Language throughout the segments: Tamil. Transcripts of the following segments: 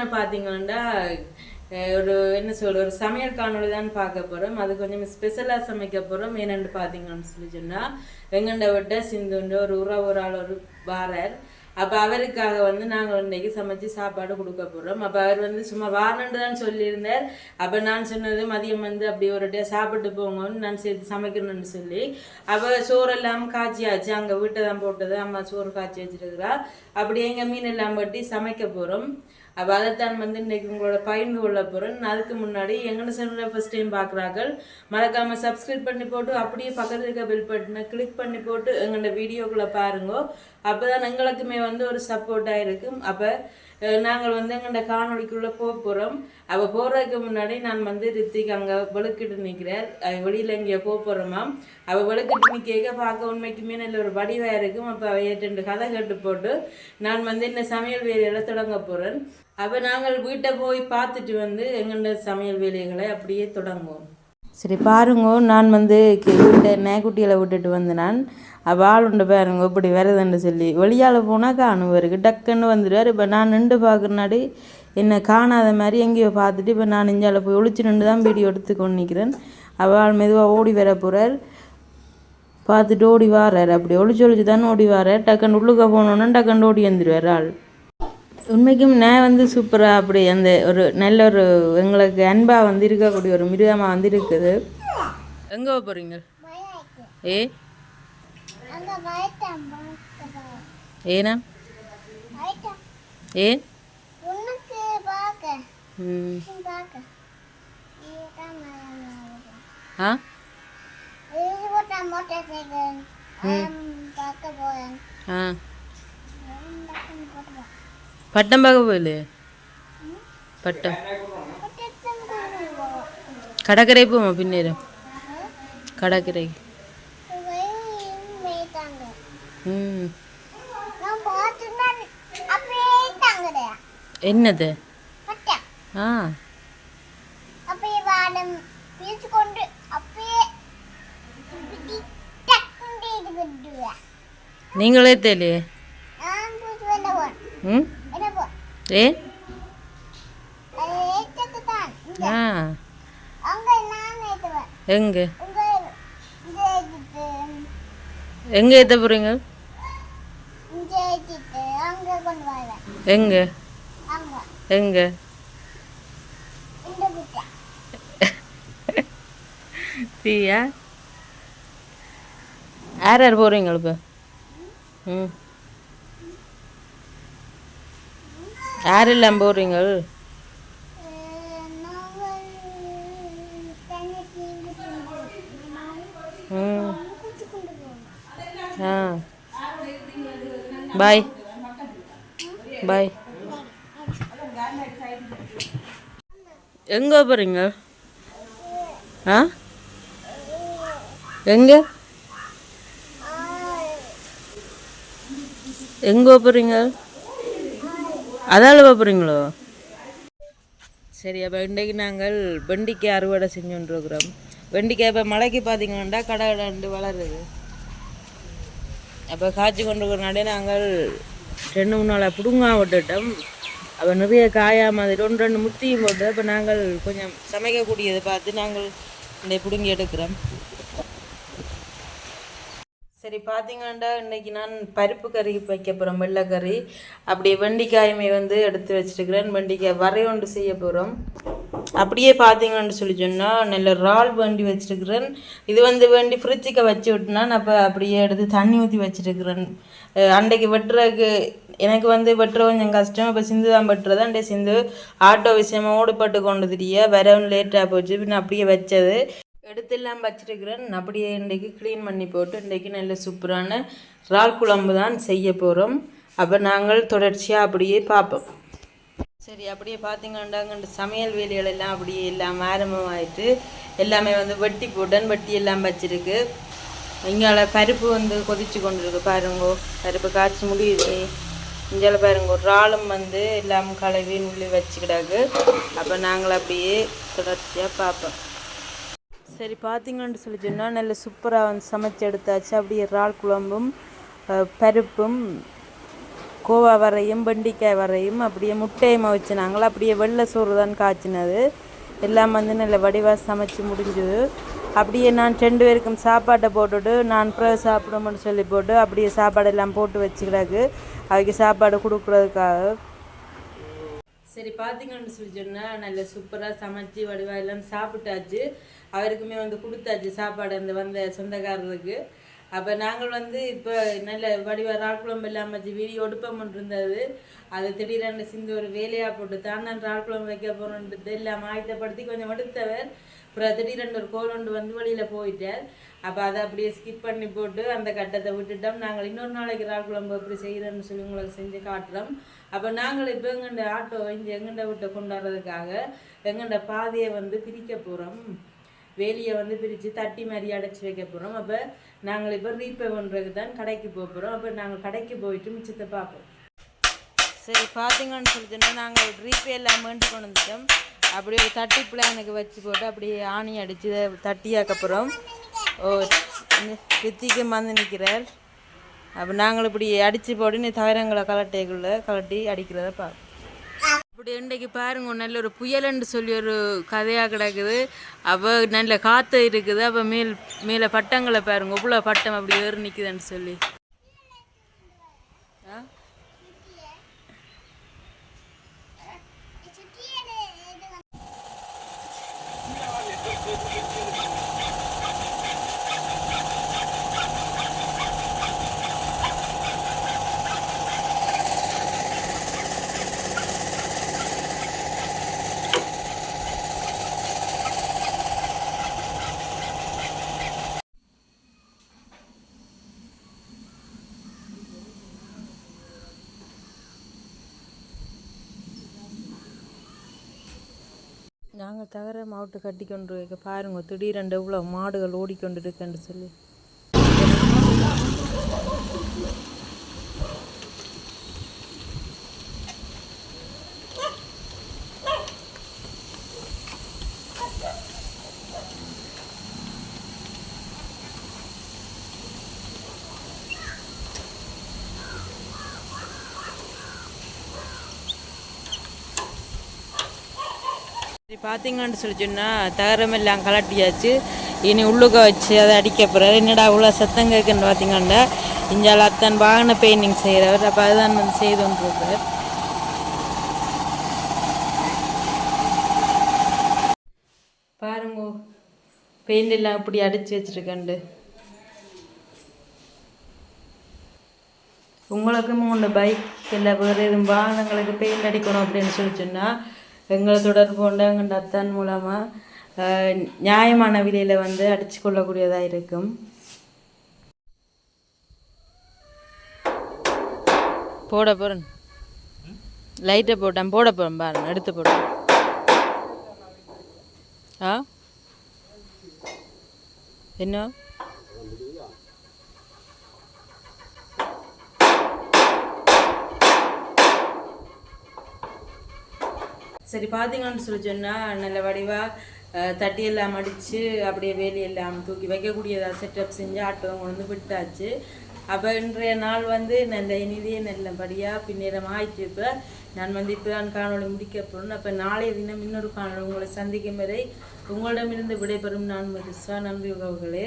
நாள் பார்த்தீங்கன்னா ஒரு என்ன சொல்ற ஒரு சமையல் காணொலி தான் பார்க்க போகிறோம் அது கொஞ்சம் ஸ்பெஷலாக சமைக்க போகிறோம் ஏனென்று பார்த்தீங்கன்னு சொல்லி சொன்னால் எங்கண்ட விட்ட சிந்துண்டு ஒரு உறவு ஒரு ஆள் ஒரு பாரர் அப்போ அவருக்காக வந்து நாங்கள் இன்னைக்கு சமைச்சு சாப்பாடு கொடுக்க போகிறோம் அப்போ அவர் வந்து சும்மா வாரண்டு தான் சொல்லியிருந்தார். அப்போ நான் சொன்னது மதியம் வந்து அப்படி ஒரு டே சாப்பிட்டு போங்கன்னு நான் சேர்த்து சமைக்கணும்னு சொல்லி. அப்போ சோறு எல்லாம் காய்ச்சி காய்ச்சியாச்சு. அங்கே வீட்டை தான் போட்டது. அம்மா சோறு காய்ச்சி வச்சுருக்குறா. அப்படி எங்கள் மீன் எல்லாம் பட்டி சமைக்க போகிறோம் அப்போ அதைத்தான் வந்து இன்னைக்கு உங்களோட பகிர்ந்து கொள்ள போகிறேன் அதுக்கு முன்னாடி எங்கன்னு சேனலை ஃபஸ்ட் டைம் பார்க்குறார்கள் மறக்காமல் சப்ஸ்கிரைப் பண்ணி போட்டு அப்படியே பக்கத்தில் இருக்க பெல் பட்டனை கிளிக் பண்ணி போட்டு எங்களோட வீடியோக்குள்ளே பாருங்க. அப்போ தான் எங்களுக்குமே வந்து ஒரு சப்போர்ட்டாக இருக்கும். அப்போ நாங்கள் வந்து எங்கள்ட காணொலிக்குள்ளே போக போகிறோம் அப்போ போகிறதுக்கு முன்னாடி நான் வந்து ரித்திக் அங்கே வெளுக்கிட்டு நிற்கிறேன் வெளியில் இங்கே போக போகிறோமா அவள் வெளுக்கிட்டு நிற்க பார்க்க உண்மைக்குமே நல்ல ஒரு வடிவாக இருக்கும். அப்போ அவ ரெண்டு கதை கேட்டு போட்டு நான் வந்து இந்த சமையல் வேலையில தொடங்க போகிறேன் அப்போ நாங்கள் வீட்டை போய் பார்த்துட்டு வந்து எங்களோட சமையல் வேலைகளை அப்படியே தொடங்குவோம். சரி பாருங்க நான் வந்து வீட்டை நேக்குட்டியில் விட்டுட்டு வந்து நான் அவள் ஆள் உண்டு பாருங்க இப்படி வரதுன்னு சொல்லி வெளியால் போனால் காணுவாருக்கு டக்குன்னு வந்துடுவார் இப்போ நான் நின்று பார்க்குறனாடி என்னை காணாத மாதிரி எங்கேயோ பார்த்துட்டு இப்போ நான் இஞ்சால போய் ஒழிச்சு நின்று தான் வீடியோ எடுத்து கொண்டு நிற்கிறேன் அவள் மெதுவாக ஓடி வர போகிறார் பார்த்துட்டு ஓடி வாரார். அப்படி ஒழிச்சு ஒழிச்சு தான் ஓடி வாரார். டக்குன்னு உள்ளுக்க போனோன்னா டக்குன்னு ஓடி வந்துடுவார் ஆள். உண்மைக்கும் நான் வந்து சூப்பராக அப்படி அந்த ஒரு நல்ல ஒரு எங்களுக்கு அன்பாக வந்து இருக்கக்கூடிய ஒரு மிருகமாக வந்து இருக்குது. எங்கே போகிறீங்க ஏ? ஏன்னா ஏ? ஏனா ம். ஆ? ஆ. வெயில் மேய்த்தாங்க. ம் நான் பார்த்துன்னா அப்படியே தாங்கடா என்னது ஆ அப்படியே வாடம் பிரிச்சு கொண்டு அப்படியே நீங்களே போன் ம் ஏன் ஆ எங்கே எங்கே ஏற்ற போகிறீங்க எங்கே எங்கே தீயா யார் யார் போகிறீங்க இப்போ ம் யார் இல்லாமல் போகிறீங்க நாங்கள் தண்ணி தீங்கு ம் குடிச்சு யாரெல்லாம் போவோம் ஆ. பாய். பாய். எங்கே போகிறீங்க ஆ? எங்கே? எங்கே போகிறீங்க அதால் போகிறீங்களோ சரி அப்போ இன்றைக்கு நாங்கள் வெண்டிக்காய் அறுவடை செஞ்சுருக்குறோம் வெண்டிக்காய் இப்போ மழைக்கு பார்த்தீங்கன்னா கடை ரெண்டு வளருது. அப்போ காய்ச்சி கொண்டு இருக்கிறனாலே நாங்கள் ரெண்டு மூணு நாளாக பிடுங்கா விட்டுட்டோம் அப்போ நிறைய காயா மாதிரி ஒன்று ரெண்டு முத்தியும் போட்டு அப்போ நாங்கள் கொஞ்சம் சமைக்கக்கூடியதை பார்த்து நாங்கள் இந்த பிடுங்கி எடுக்கிறோம். சரி பார்த்தீங்கன்னா இன்னைக்கு நான் பருப்பு கறி வைக்க போகிறோம் வெள்ளைக்கறி அப்படியே வெண்டிக்காயுமே வந்து எடுத்து வச்சிருக்கிறேன். வெண்டிக்காய் வரை ஒன்று செய்ய போகிறோம் அப்படியே பார்த்தீங்கன்னு சொல்லி சொன்னால் நல்ல இறால் வேண்டி வச்சிருக்கிறேன். இது வந்து வேண்டி ஃப்ரிட்ஜுக்கு வச்சு விட்டுனா நான் இப்போ அப்படியே எடுத்து தண்ணி ஊற்றி வச்சுருக்கிறேன். அன்றைக்கு வெட்டுறதுக்கு எனக்கு வந்து வெட்டுற கொஞ்சம் கஷ்டம். இப்போ சிந்து தான் வெட்டுறது. அண்டே சிந்து ஆட்டோ விஷயமா ஓடுபட்டு கொண்டு திரிய வரவும் லேட்டாக போச்சு. பின்ன அப்படியே வச்சது. எடுத்தெல்லாம் வச்சிருக்கிறேன். அப்படியே இன்றைக்கு க்ளீன் பண்ணி போட்டு இன்றைக்கு நல்ல சூப்பரான இறால் குழம்பு தான் செய்ய போகிறோம் அப்போ நாங்கள் தொடர்ச்சியாக அப்படியே பார்ப்போம். சரி அப்படியே பார்த்தீங்கன்னாங்க சமையல் வேலைகள் எல்லாம் அப்படியே எல்லாம் ஆரம்பமாயிட்டு எல்லாமே வந்து வெட்டி போட்டன் வெட்டி எல்லாம் வச்சிருக்கு. இங்கால பருப்பு வந்து கொதிச்சு கொண்டு இருக்கு பாருங்கோ. பருப்பு காய்ச்சி முடியுது. இங்கால பாருங்க இறாலும் வந்து எல்லாம் கழுவி நுள்ளி வச்சுக்கிடாக்கு. அப்போ நாங்கள் அப்படியே தொடர்ச்சியாக பார்ப்போம். சரி பார்த்தீங்கன்னு சொல்லி சொன்னால் நல்ல சூப்பராக வந்து சமைச்சு எடுத்தாச்சு. அப்படியே இறால் குழம்பும் பருப்பும் கோவா வரையும் வெண்டிக்காய் வரையும் அப்படியே முட்டையும் வச்சுனாங்களா? அப்படியே வெள்ளை சோறு தான் காய்ச்சினது. எல்லாம் வந்து நல்ல வடிவாக சமைச்சு முடிஞ்சுது. அப்படியே நான் ரெண்டு பேருக்கும் சாப்பாட்டை போட்டுட்டு நான் அப்புறம் சாப்பிடுவோம்னு சொல்லி போட்டு அப்படியே சாப்பாடெல்லாம் போட்டு வச்சுக்கிறாக்கு அதுக்கு சாப்பாடு கொடுக்குறதுக்காக சரி பார்த்தீங்கன்னு சொல்லி சொன்னால் நல்ல சூப்பராக சமைச்சு வடிவாக எல்லாம் சாப்பிட்டாச்சு. அவருக்குமே வந்து கொடுத்தாச்சு சாப்பாடு அந்த வந்த சொந்தக்காரருக்கு. அப்போ நாங்கள் வந்து இப்போ நல்ல வடிவா குழம்பு எல்லாம் வச்சு வீடியோ எடுப்போம் இருந்தது. அது திடீரென்று சிந்து ஒரு வேலையாக போட்டு தான் நான் குழம்பு வைக்க போகிறோன்றது எல்லாம் ஆயத்தப்படுத்தி கொஞ்சம் எடுத்தவர். அப்புறம் திடீரென்று ஒரு கோல் ஒன்று வந்து வழியில் போயிட்டார். அப்போ அதை அப்படியே ஸ்கிப் பண்ணி போட்டு அந்த கட்டத்தை விட்டுட்டோம். நாங்கள் இன்னொரு நாளைக்கு இறால் குழம்பு எப்படி செய்கிறோன்னு சொல்லி உங்களுக்கு செஞ்சு காட்டுறோம். அப்போ நாங்கள் இப்போ எங்கண்ட ஆட்டோ இங்கே எங்கண்ட விட்ட கொண்டாடுறதுக்காக எங்கண்ட பாதையை வந்து பிரிக்க போகிறோம் வேலியை வந்து பிரித்து தட்டி மாதிரி அடைச்சி வைக்க போகிறோம் அப்போ நாங்கள் இப்போ ரீபே பண்ணுறதுக்கு தான் கடைக்கு போக போகிறோம் அப்போ நாங்கள் கடைக்கு போயிட்டு மிச்சத்தை பார்ப்போம். சரி பார்த்தீங்கன்னு சொல்லி நாங்கள் ரீபே எல்லாம் மீண்டு கொண்டு வந்துட்டோம். அப்படியே ஒரு தட்டி பிளானுக்கு வச்சு போட்டு அப்படியே ஆணி அடித்து தட்டியாக்கப்புறம் ஓ ரித்திக்கு மந்து நிற்கிறார் அப்போ நாங்கள் இப்படி அடித்து போட்டு நீ தகரங்களை கலட்டைக்குள்ளே கலட்டி அடிக்கிறத பார்ப்போம். இப்படி இன்றைக்கு பாருங்க நல்ல ஒரு புயல்னு சொல்லி ஒரு கதையாக கிடக்குது. அவ நல்ல காற்று இருக்குது. அப்போ மேல் மேலே பட்டங்களை பாருங்க. இவ்வளோ பட்டம் அப்படி ஏறி நிற்குதுன்னு சொல்லி ஆ நாங்கள் தகர மாவட்டு கட்டி கொண்டு பாருங்க திடீரென்று எவ்வளோ மாடுகள் ஓடிக்கொண்டு இருக்குன்னு சொல்லி. பார்த்தீங்கன்னு சொல்லி சொன்னால் தகரமெல்லாம் கலட்டியாச்சு. இனி உள்ளுக்க வச்சு அதை அடிக்க போகிறாரு என்னடா அவ்வளோ சத்தம் கேட்குன்னு பார்த்தீங்கன்னா இஞ்சால் அத்தன் வாகன பெயிண்டிங் செய்கிறவர் அப்போ அதுதான் வந்து செய்து கொண்டிருப்பார் பாருங்க பெயிண்ட் எல்லாம் இப்படி அடித்து வச்சுருக்கண்டு. உங்களுக்கும் உங்களோட பைக் இல்லை வேறு எதுவும் வாகனங்களுக்கு பெயிண்ட் அடிக்கணும் அப்படின்னு சொல்லி சொன்னால் எங்களை தொடர்பு கொண்டு எங்கள் அத்தான் மூலமாக நியாயமான விலையில் வந்து அடித்து கொள்ளக்கூடியதாக இருக்கும். போட போகிறேன் லைட்டை போட்டேன். போட போகிறேன் பாருங்க. எடுத்து போட்டேன் ஆ? என்ன? சரி பார்த்தீங்கன்னு சொல்லி சொன்னால் நல்ல வடிவாக தட்டி எல்லாம் அடித்து அப்படியே வேலியெல்லாம் தூக்கி வைக்கக்கூடியதாக செட்டப் செஞ்சு ஆட்டோ கொண்டு விட்டாச்சு. அப்போ இன்றைய நாள் வந்து நல்ல இனிதே நல்லபடியாக பின்னேறம் ஆயிட்டு இப்போ நான் வந்து இப்போ தான் காணொலி முடிக்க போகிறேன் அப்போ நாளைய தினம் இன்னொரு காணொலி உங்களை சந்திக்கும் வரை உங்களிடமிருந்து விடைபெறும் நான் மதுசா நன்றி உறவுகளே.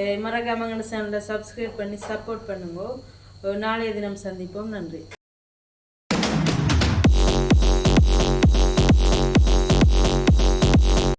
அஹ் மறக்காம சேனலை சப்ஸ்கிரைப் பண்ணி சப்போர்ட் பண்ணுங்க. நாளைய தினம் சந்திப்போம். நன்றி.